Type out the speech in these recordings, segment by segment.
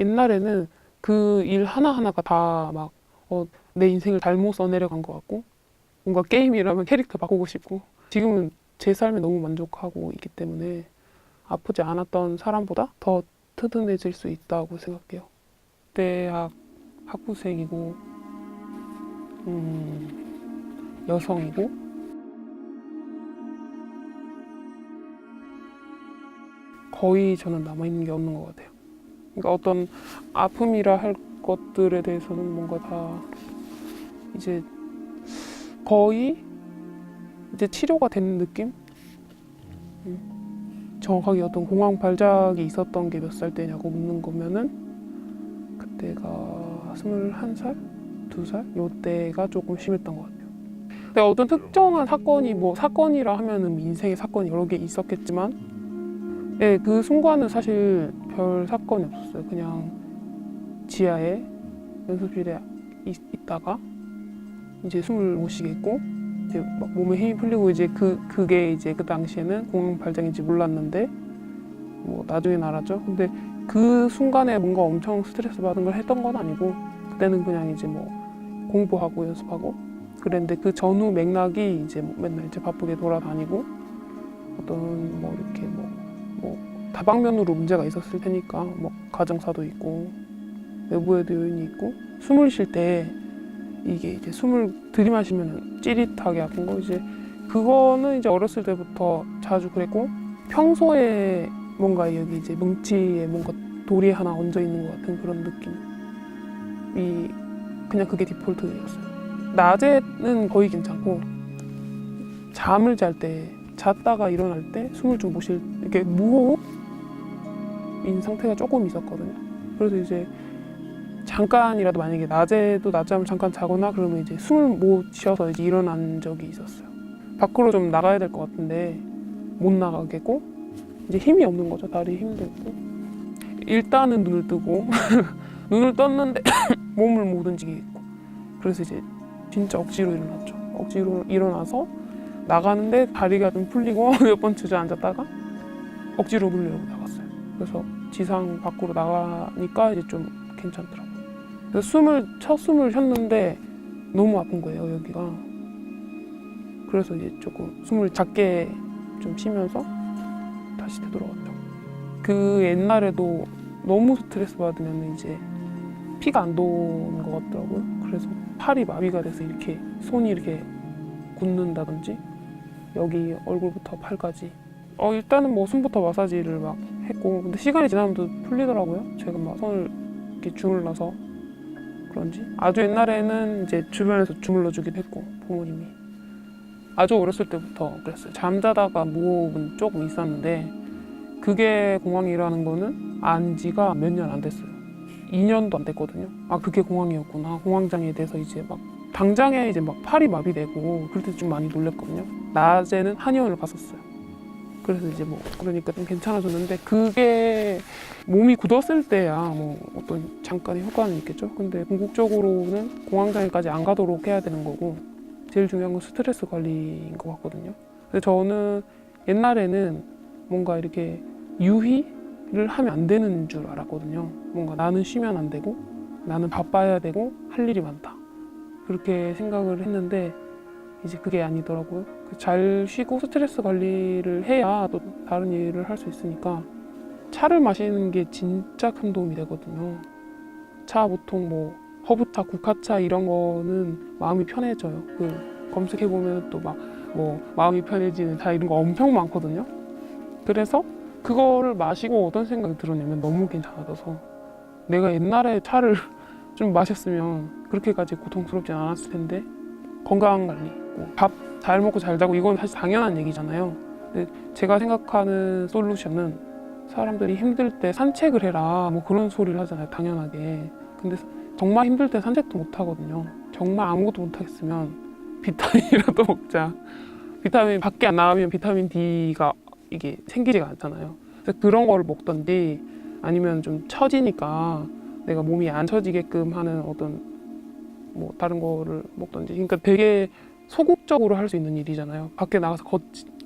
옛날에는 그 일 하나하나가 다 막 어, 내 인생을 잘못 써내려간 것 같고 뭔가 게임이라면 캐릭터 바꾸고 싶고 지금은 제 삶에 너무 만족하고 있기 때문에 아프지 않았던 사람보다 더 튼튼해질 수 있다고 생각해요. 대학 학부생이고 음, 여성이고 거의 저는 남아있는 게 없는 것 같아요. 그러니까 어떤 아픔이라 할 것들에 대해서는 뭔가 다 이제 거의 이제 치료가 되는 느낌? 음. 정확하게 어떤 공황 발작이 있었던 게 몇 살 때냐고 묻는 거면은 그때가 스물한 살, 두 살, 요 때가 조금 심했던 것 같아요. 근데 어떤 특정한 사건이 뭐 사건이라 하면은 인생의 사건이 여러 개 있었겠지만 네, 그 순간은 사실 별 사건이 없었어요. 그냥 지하에 연습실에 있, 있다가 이제 숨을 못 쉬겠고 이제 막 몸에 힘이 풀리고 이제 그 그게 이제 그 당시에는 공황 발작인지 몰랐는데 뭐 나중엔 알았죠. 근데 그 순간에 뭔가 엄청 스트레스 받은 걸 했던 건 아니고 그때는 그냥 이제 뭐 공부하고 연습하고 그랬는데 그 전후 맥락이 이제 뭐 맨날 이제 바쁘게 돌아다니고 어떤 뭐 이렇게 뭐, 뭐 다방면으로 문제가 있었을 테니까 뭐 가정사도 있고 외부에도 요인이 있고 숨을 쉴 때 이게 이제 숨을 들이마시면 찌릿하게 아픈 거 이제 그거는 이제 어렸을 때부터 자주 그랬고 평소에 뭔가 여기 이제 뭉치에 뭔가 돌이 하나 얹어 있는 것 같은 그런 느낌이 그냥 그게 디폴트였어요. 낮에는 거의 괜찮고 잠을 잘때 잤다가 일어날 때 숨을 좀 못 쉴 이렇게 무호흡인 상태가 조금 있었거든요. 그래서 이제 잠깐이라도 만약에 낮에도 낮잠을 잠깐 자거나 그러면 이제 숨을 못 쉬어서 이제 일어난 적이 있었어요. 밖으로 좀 나가야 될 것 같은데 못 나가겠고 이제 힘이 없는 거죠. 다리 힘도 없고 일단은 눈을 뜨고 눈을 떴는데 몸을 못 움직이겠고 그래서 이제 진짜 억지로 일어났죠. 억지로 일어나서 나가는데 다리가 좀 풀리고 몇 번 주저앉았다가 억지로 열고 나갔어요. 그래서 지상 밖으로 나가니까 이제 좀 괜찮더라고요. 그래서 숨을 첫 숨을 쉬었는데 너무 아픈 거예요 여기가. 그래서 이제 조금 숨을 작게 좀 쉬면서 다시 되돌아왔죠. 그 옛날에도 너무 스트레스 받으면 이제 피가 안 도는 것 같더라고요. 그래서 팔이 마비가 돼서 이렇게 손이 이렇게 굳는다든지 여기 얼굴부터 팔까지. 어 일단은 뭐 손부터 마사지를 막 했고 근데 시간이 지나면 또 풀리더라고요. 제가 막 손을 이렇게 주물러서 그런지 아주 옛날에는 이제 주변에서 주물러 주기도 했고 부모님이 아주 어렸을 때부터 그랬어요. 잠자다가 무호흡은 조금 있었는데 그게 공황이라는 거는 안 지가 몇 년 안 됐어요. 2년도 안 됐거든요. 아 그게 공황이었구나. 공황장애에 대해서 이제 막 당장에 이제 막 팔이 마비되고 그럴 때 좀 많이 놀랬거든요. 낮에는 한의원을 갔었어요. 그래서 이제 뭐 그러니까 좀 괜찮아졌는데 그게 몸이 굳었을 때야 뭐 어떤 잠깐의 효과는 있겠죠. 근데 궁극적으로는 공황장애까지 안 가도록 해야 되는 거고 제일 중요한 건 스트레스 관리인 것 같거든요. 근데 저는 옛날에는 뭔가 이렇게 유희를 하면 안 되는 줄 알았거든요. 뭔가 나는 쉬면 안 되고 나는 바빠야 되고 할 일이 많다. 그렇게 생각을 했는데 이제 그게 아니더라고요. 그잘 쉬고 스트레스 관리를 해야 또 다른 일을 할 수 있으니까 차를 마시는 게 진짜 큰 도움이 되거든요. 차 보통 뭐 허브차, 국화차 이런 거는 마음이 편해져요. 그 검색해 보면 또 막 뭐 마음이 편해지는 차 이런 거 엄청 많거든요. 그래서 그거를 마시고 어떤 생각이 들었냐면 너무 괜찮아져서 내가 옛날에 차를 좀 마셨으면 그렇게까지 고통스럽진 않았을 텐데 건강 관리, 밥잘 먹고 잘 자고 이건 사실 당연한 얘기잖아요. 근데 제가 생각하는 솔루션은 사람들이 힘들 때 산책을 해라 뭐 그런 소리를 하잖아요. 당연하게. 근데 정말 힘들 때 산책도 못 하거든요. 정말 아무것도 못 하겠으면 비타민이라도 먹자. 비타민 밖에 안 나가면 비타민 D가 이게 생기지가 않잖아요. 그래서 그런 거를 먹던지 아니면 좀 처지니까 내가 몸이 안 처지게끔 하는 어떤 뭐 다른 거를 먹던지 그러니까 되게 소극적으로 할 수 있는 일이잖아요 밖에 나가서 걷,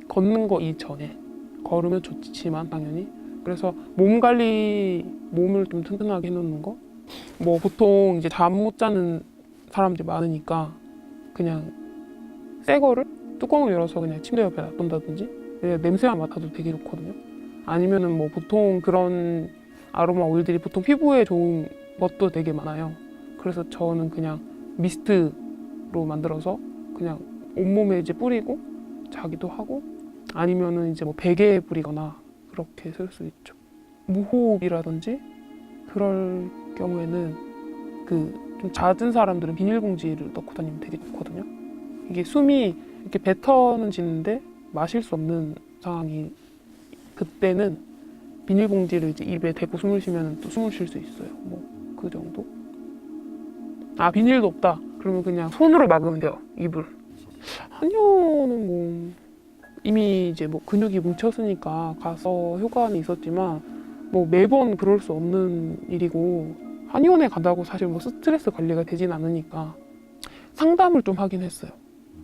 걷는 거 이전에 걸으면 좋지만 당연히 그래서 몸 관리, 몸을 좀 튼튼하게 해놓는 거. 뭐 보통 이제 잠 못 자는 사람들이 많으니까 그냥 새 거를 뚜껑을 열어서 그냥 침대 옆에 놔둔다든지 냄새만 맡아도 되게 좋거든요. 아니면은 뭐 보통 그런 아로마 오일들이 보통 피부에 좋은 것도 되게 많아요. 그래서 저는 그냥 미스트로 만들어서 그냥 온몸에 이제 뿌리고 자기도 하고 아니면은 이제 뭐 베개에 뿌리거나 그렇게 쓸 수 있죠. 무호흡이라든지 그럴 경우에는 그 좀 잦은 사람들은 비닐봉지를 넣고 다니면 되게 좋거든요. 이게 숨이 이렇게 뱉어는 지는데 마실 수 없는 상황이 그때는 비닐봉지를 이제 입에 대고 숨을 쉬면 또 숨을 쉴 수 있어요. 뭐 그 정도. 아 비닐도 없다. 그러면 그냥 손으로 막으면 돼요. 입을. 한여는 뭐 이미 이제 뭐 근육이 뭉쳤으니까 가서 효과는 있었지만 뭐 매번 그럴 수 없는 일이고 한의원에 간다고 사실 뭐 스트레스 관리가 되진 않으니까 상담을 좀 하긴 했어요.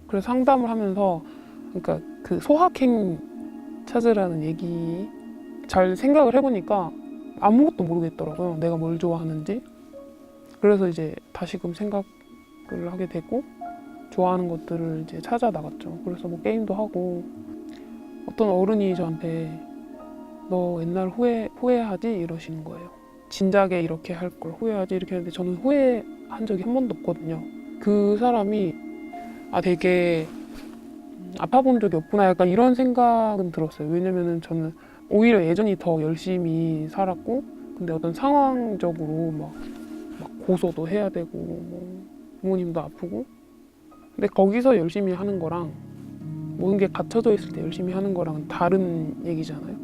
그래서 상담을 하면서 그러니까 그 소확행 찾으라는 얘기 잘 생각을 해보니까 아무것도 모르겠더라고요. 내가 뭘 좋아하는지. 그래서 이제 다시금 생각을 하게 되고 좋아하는 것들을 이제 찾아 나갔죠. 그래서 뭐 게임도 하고 어떤 어른이 저한테 너 옛날 후회 후회하지 이러시는 거예요. 진작에 이렇게 할 걸 후회하지 이렇게 했는데 저는 후회한 적이 한 번도 없거든요. 그 사람이 아 되게 음, 아파 본 적이 없구나 약간 이런 생각은 들었어요. 왜냐면은 저는 오히려 예전이 더 열심히 살았고 근데 어떤 상황적으로 막, 막 고소도 해야 되고 뭐 부모님도 아프고 근데 거기서 열심히 하는 거랑 모든 게 갖춰져 있을 때 열심히 하는 거랑 다른 얘기잖아요.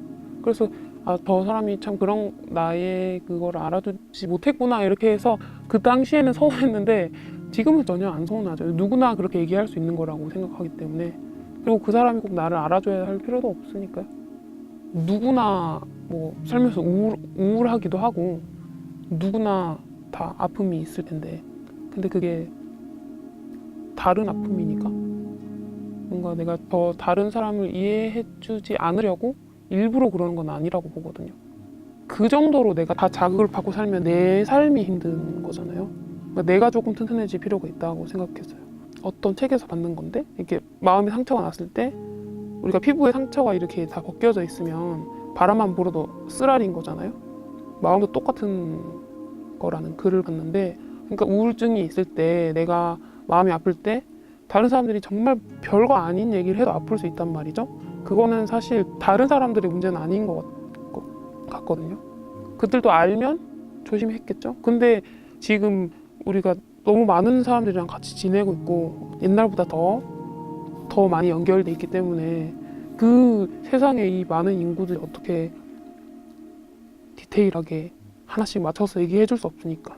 그래서 아, 저 사람이 참 그런 나의 그걸 알아주지 못했구나 이렇게 해서 그 당시에는 서운했는데 지금은 전혀 안 서운하죠. 누구나 그렇게 얘기할 수 있는 거라고 생각하기 때문에 그리고 그 사람이 꼭 나를 알아줘야 할 필요도 없으니까요. 누구나 뭐 살면서 우울, 우울하기도 하고 누구나 다 아픔이 있을 텐데 근데 그게 다른 아픔이니까 뭔가 내가 더 다른 사람을 이해해 주지 않으려고 일부러 그러는 건 아니라고 보거든요. 그 정도로 내가 다 자극을 받고 살면 내 삶이 힘든 거잖아요. 그러니까 내가 조금 튼튼해질 필요가 있다고 생각했어요. 어떤 책에서 받는 건데 이렇게 마음에 상처가 났을 때 우리가 피부에 상처가 이렇게 다 벗겨져 있으면 바람만 불어도 쓰라린 거잖아요. 마음도 똑같은 거라는 글을 봤는데 그러니까 우울증이 있을 때 내가 마음이 아플 때 다른 사람들이 정말 별거 아닌 얘기를 해도 아플 수 있단 말이죠. 그거는 사실 다른 사람들의 문제는 아닌 것 같- 같거든요. 그들도 알면 조심했겠죠. 근데 지금 우리가 너무 많은 사람들이랑 같이 지내고 있고 옛날보다 더, 더 많이 연결돼 있기 때문에 그 세상에 이 많은 인구들이 어떻게 디테일하게 하나씩 맞춰서 얘기해 줄 수 없으니까.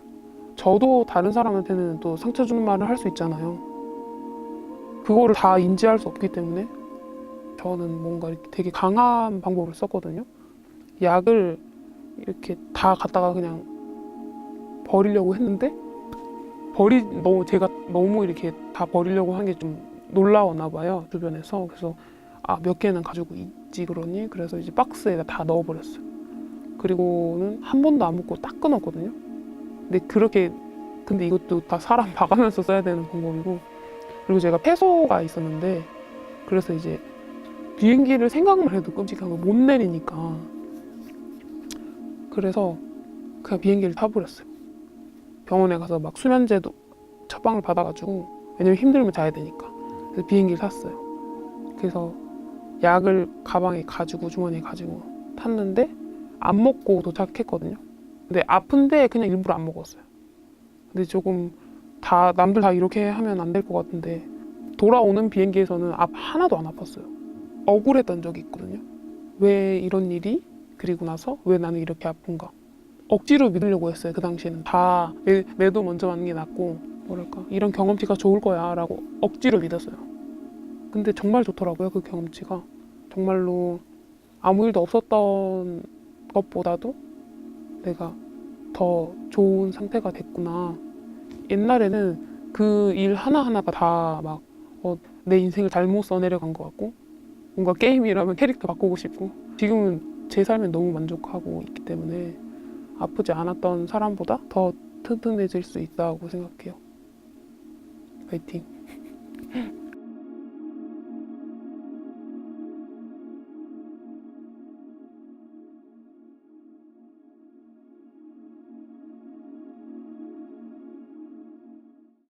저도 다른 사람한테는 또 상처 주는 말을 할 수 있잖아요. 그거를 다 인지할 수 없기 때문에 저는 뭔가 되게 강한 방법을 썼거든요. 약을 이렇게 다 갖다가 그냥 버리려고 했는데 버리 너무 제가 너무 이렇게 다 버리려고 한 게 좀 놀라웠나 봐요 주변에서 그래서 아 몇 개는 가지고 있지 그러니 그래서 이제 박스에다 다 넣어버렸어요. 그리고는 한 번도 안 먹고 딱 끊었거든요. 근데 그렇게 근데 이것도 다 사람 봐가면서 써야 되는 방법이고 그리고 제가 폐소가 있었는데 그래서 이제 비행기를 생각만 해도 끔찍한 거 못 내리니까 그래서 그냥 비행기를 타버렸어요. 병원에 가서 막 수면제도 처방을 받아가지고 왜냐면 힘들면 자야 되니까 그래서 비행기를 탔어요. 그래서 약을 가방에 가지고 주머니에 가지고 탔는데 안 먹고 도착했거든요. 근데 아픈데 그냥 일부러 안 먹었어요. 근데 조금 다 남들 다 이렇게 하면 안 될 것 같은데 돌아오는 비행기에서는 앞 하나도 안 아팠어요. 억울했던 적이 있거든요. 왜 이런 일이 그리고 나서 왜 나는 이렇게 아픈가? 억지로 믿으려고 했어요. 그 당시에는 다 내, 내도 먼저 맞는 게 낫고 뭐랄까 이런 경험치가 좋을 거야 라고 억지로 믿었어요. 근데 정말 좋더라고요. 그 경험치가 정말로 아무 일도 없었던 것보다도 내가 더 좋은 상태가 됐구나. 옛날에는 그 일 하나하나가 다막 어, 내 인생을 잘못 써내려간 것 같고 뭔가 게임이라면 캐릭터 바꾸고 싶고 지금은 제 삶에 너무 만족하고 있기 때문에 아프지 않았던 사람보다 더 튼튼해질 수 있다고 생각해요. 파이팅.